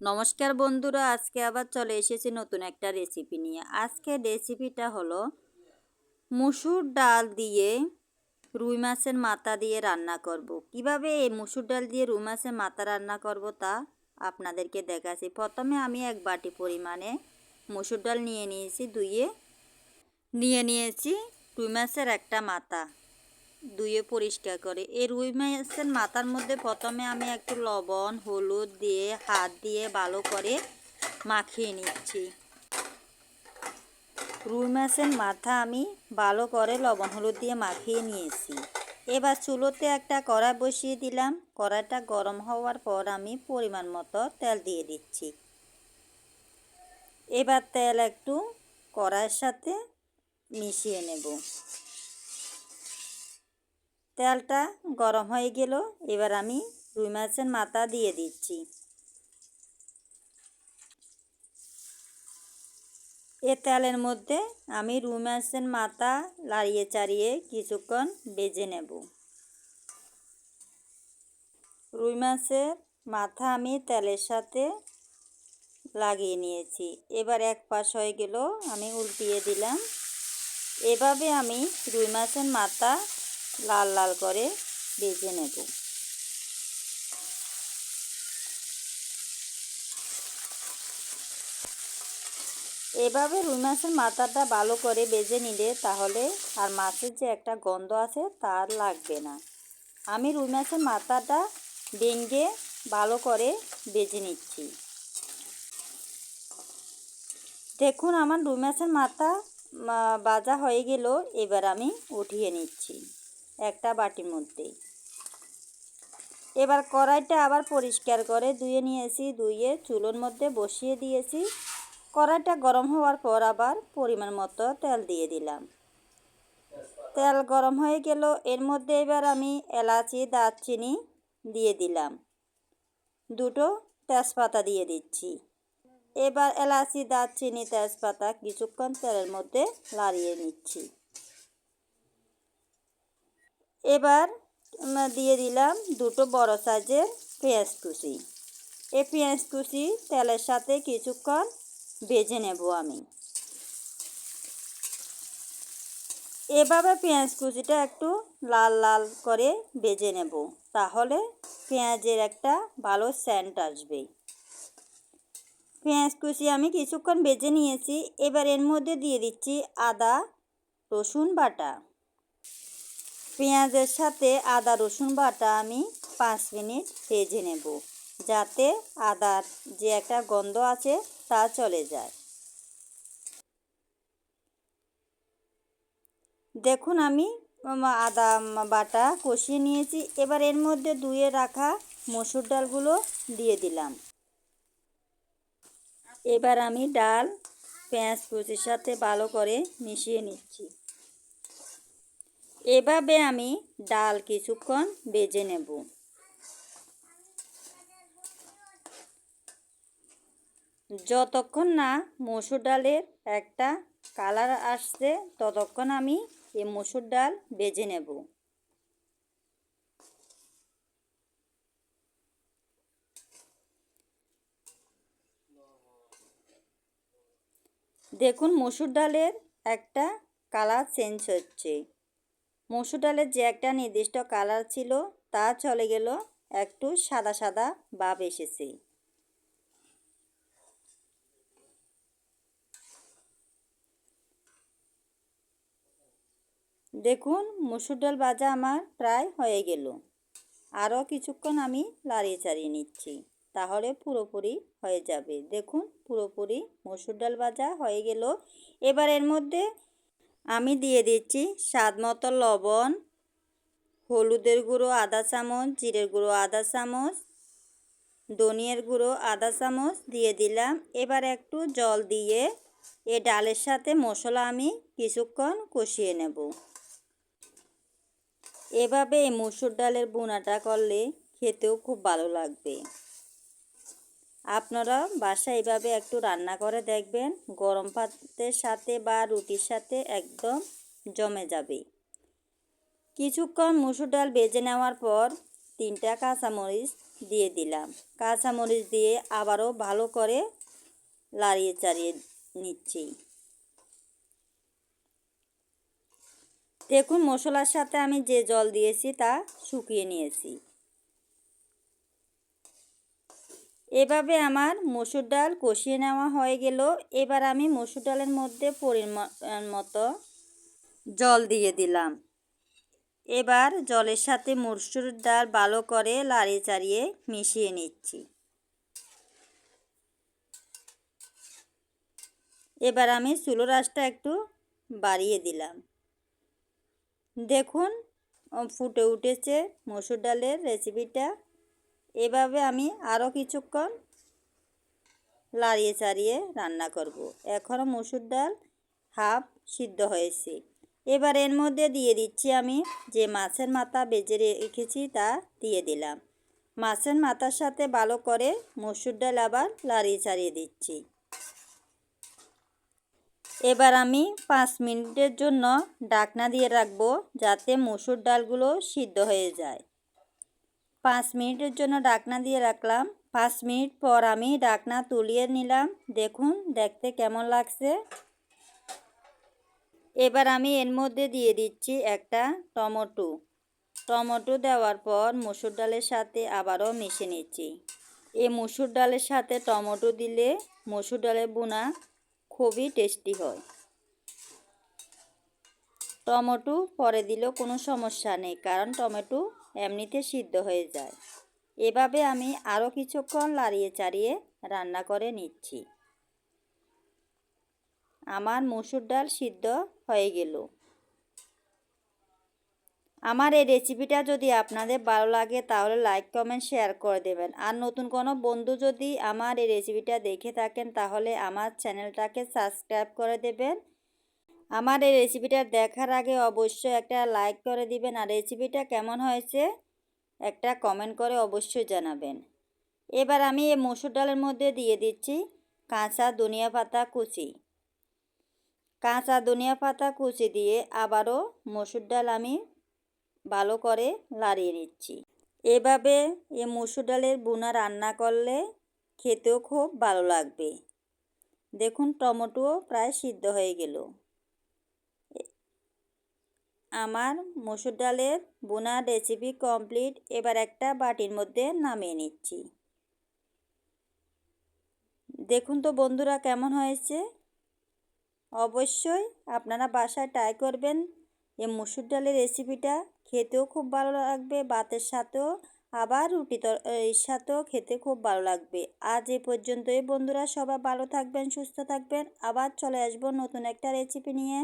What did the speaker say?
নমস্কার বন্ধুরা, আজকে আবার চলে এসেছি নতুন একটা রেসিপি নিয়ে। আজকে রেসিপিটা হলো মুসুর ডাল দিয়ে রুই মাছের মাথা দিয়ে রান্না করব। কীভাবে এই মুসুর ডাল দিয়ে রুই মাছের মাথা রান্না করব তা আপনাদেরকে দেখাচ্ছি। প্রথমে আমি এক বাটি পরিমাণে মুসুর ডাল নিয়ে নিয়েছি, ধুয়ে। নিয়ে নিয়েছি রুই মাছের একটা মাথা। ধুয়ে পরিষ্কার করে। এই রুই মাছের মাথার মধ্যে প্রথমে আমি একটু লবণ, হলুদ দিয়ে, হাত দিয়ে ভালো করে মাখিয়ে নিচ্ছি। রুই মাছের মাথা আমি ভালো করে লবণ, হলুদ দিয়ে মাখিয়ে নিয়েছি। এবার চুলোতে একটা কড়া বসিয়ে দিলাম। কড়াটা গরম হওয়ার পর আমি পরিমাণ মতো তেল দিয়ে দিচ্ছি। এবার তেল একটু কড়াইয়ের সাথে মিশিয়ে নেব। তেলটা গরম হয়ে গেল। এবার আমি রুই মাছের মাথা দিয়ে দিচ্ছি। এ তেলের মধ্যে আমি রুই মাছের মাথা লাড়িয়ে চাড়িয়ে কিছুক্ষণ বেজে নেব। রুই মাছের মাথা আমি তেলের সাথে লাগিয়ে নিয়েছি। এবার এক পাশ হয়ে গেল, আমি উল্টিয়ে দিলাম। এভাবে আমি রুই মাছের মাথা লাল লাল করে বেজে নেব। এভাবে রুই মাছের মাথাটা ভালো করে বেজে নিলে তাহলে আর মাছের যে একটা গন্ধ আছে তার লাগবে না। আমি রুই মাছের মাথাটা ভেঙে ভালো করে বেজে নিচ্ছি। দেখুন, আমার রুই মাছের মাথা বাজা হয়ে গেল, এবার আমি উঠিয়ে নিচ্ছি। একটা বাটির মধ্যে এবার কড়াইটা আবার পরিষ্কার করে ধুয়ে নিয়েছি, ধুয়ে চুলোর মধ্যে বসিয়ে দিয়েছি। কড়াইটা গরম হওয়ার পর আবার পরিমাণ মতো তেল দিয়ে দিলাম। তেল গরম হয়ে গেল, এর মধ্যে এবার আমি এলাচি, দারচিনি দিয়ে দিলাম। দুটো তেজপাতা দিয়ে দিচ্ছি। এবার এলাচি, দারচিনি, তেজপাতা কিছুক্ষণ তেলের মধ্যে লাড়িয়ে নিচ্ছি। এবার দিয়ে দিলাম দুটো বড় সাইজের পেঁয়াজ কুচি। এই পেঁয়াজ কুচি তেলের সাথে কিছুক্ষণ ভেজে নেব আমি। এভাবে পেঁয়াজ কুচিটা একটু লাল লাল করে ভেজে নেব, তাহলে পেঁয়াজের একটা ভালো স্যান্ট আসবে। পেঁয়াজ কুচি আমি কিছুক্ষণ ভেজে নিয়েছি, এবার এর মধ্যে দিয়ে দিচ্ছি আদা, রসুন বাটা। পেঁয়াজের সাথে আদা, রসুন বাটা আমি পাঁচ মিনিট ভেজে নেব, যাতে আদার যে একটা গন্ধ আছে তা চলে যায়। দেখুন আমি আদা বাটা কষিয়ে নিয়েছি। এবার এর মধ্যে ধুয়ে রাখা মসুর ডালগুলো দিয়ে দিলাম। এবার আমি ডাল পেঁয়াজ কুচির সাথে ভালো করে মিশিয়ে নিচ্ছি। এভাবে আমি ডাল কিছুক্ষণ বেজে নেব। যতক্ষণ না মসুর ডালের একটা কালার আসছে, ততক্ষণ আমি এই মসুর ডাল বেজে নেব। দেখুন, মসুর ডালের একটা কালার চেঞ্জ হচ্ছে। মসুর ডালের যে একটা নির্দিষ্ট কালার ছিল, তা চলে গেল একটু সাদা সাদা ভাব এসেছে। দেখুন, মসুর ডাল ভাজা আমার প্রায় হয়ে গেল। আরও কিছুক্ষণ আমি লাড়িয়ে চাড়িয়ে নিচ্ছি, তাহলে পুরোপুরি হয়ে যাবে। দেখুন, পুরোপুরি মসুর ডাল ভাজা হয়ে গেল। এবার এর মধ্যে আমি দিয়ে দিচ্ছি স্বাদ মতো লবণ, হলুদের গুঁড়ো আধা চামচ, জিরের গুঁড়ো আধা চামচ, ধনিয়ার গুঁড়ো আধা চামচ দিয়ে দিলাম। এবার একটু জল দিয়ে এ ডালের সাথে মশলা আমি কিছুক্ষণ কষিয়ে নেব। এভাবে মুসুর ডালের বোনাটা করলে খেতেও খুব ভালো লাগবে। আপনারা বাসা এইভাবে একটু রান্না করে দেখবেন, গরম ভাতের সাথে বা রুটির সাথে একদম জমে যাবে। কিছুক্ষণ মুসুর ডাল বেজে নেওয়ার পর তিনটা কাঁচামরিচ দিয়ে দিলাম। কাঁচামরিচ দিয়ে আবারও ভালো করে লাড়িয়ে চাড়িয়ে নিচ্ছি। দেখুন মশলার সাথে আমি যে জল দিয়েছি তা শুকিয়ে নিয়েছি। এভাবে আমার মসুর ডাল কষিয়ে নেওয়া হয়ে গেল। এবার আমি মসুর ডালের মধ্যে পরিমাণ মতো জল দিয়ে দিলাম। এবার জলের সাথে মসুর ডাল ভালো করে লাড়িয়ে চাড়িয়ে মিশিয়ে নিচ্ছি। এবার আমি চুলো রাসটা একটু বাড়িয়ে দিলাম। দেখুন, ফুটে উঠেছে মসুর ডালের রেসিপিটা এভাবে আমি আরও কিছুক্ষণ লাড়িয়ে চাড়িয়ে রান্না করব। এখনও মসুর ডাল হাফ সিদ্ধ হয়েছে। এবার এর মধ্যে দিয়ে দিচ্ছি আমি যে মাছের মাথা বেজে রেখেছি তা দিয়ে দিলাম। মাছের মাথার সাথে ভালো করে মসুর ডাল আবার লাড়িয়ে চাড়িয়ে দিচ্ছি। এবার আমি পাঁচ মিনিটের জন্য ডাকনা দিয়ে রাখব যাতে মসুর ডালগুলো সিদ্ধ হয়ে যায়। পাঁচ মিনিটের জন্য ডাকনা দিয়ে রাখলাম। পাঁচ মিনিট পর আমি ডাকনা তুলিয়ে নিলাম। দেখুন, দেখতে কেমন লাগছে। এবার আমি এর মধ্যে দিয়ে দিচ্ছি একটা টমেটো। টমেটো দেওয়ার পর মসুর ডালের সাথে আবারও মিশে নিচ্ছি। এই মসুর ডালের সাথে টমেটো দিলে মসুর ডালের বোনা খুবই টেস্টি হয়। টমেটো পরে দিলেও কোনো সমস্যা নেই, কারণ টমেটো এমনিতে সিদ্ধ হয়ে যায়। এভাবে আমি আরও কিছুক্ষণ লাড়িয়ে চাড়িয়ে রান্না করে নিচ্ছি। আমার মসুর ডাল সিদ্ধ হয়ে গেল। আমার এই রেসিপিটা যদি আপনাদের ভালো লাগে, তাহলে লাইক, কমেন্ট, শেয়ার করে দেবেন। আর নতুন কোনো বন্ধু যদি আমার এই রেসিপিটা দেখে থাকেন, তাহলে আমার চ্যানেলটাকে সাবস্ক্রাইব করে দেবেন। আমার এই রেসিপিটা দেখার আগে অবশ্যই একটা লাইক করে দিবেন। আর রেসিপিটা কেমন হয়েছে, একটা কমেন্ট করে অবশ্যই জানাবেন। এবার আমি এই মসুর ডালের মধ্যে দিয়ে দিচ্ছি কাঁচা ধনিয়া পাতা কুচি। কাঁচা ধনিয়া পাতা কুচি দিয়ে আবারও মসুর ডাল আমি ভালো করে লাড়িয়ে নিচ্ছি। এভাবে এ মসুর ডালের বুনা রান্না করলে খেতেও খুব ভালো লাগবে। দেখুন, টমেটোও প্রায় সিদ্ধ হয়ে গেল। আমার মসুর ডালের বোনা রেসিপি কমপ্লিট এবার একটা বাটির মধ্যে নামিয়ে নিচ্ছি। দেখুন তো বন্ধুরা কেমন হয়েছে? অবশ্যই আপনারা বাসায় ট্রাই করবেন এই মসুর ডালের রেসিপিটা খেতেও খুব ভালো লাগবে, ভাতের সাথেও, আবার রুটি এর সাথেও খেতে খুব ভালো লাগবে। আজ এ পর্যন্তই বন্ধুরা, সবাই ভালো থাকবেন, সুস্থ থাকবেন। আবার চলে আসব নতুন একটা রেসিপি নিয়ে।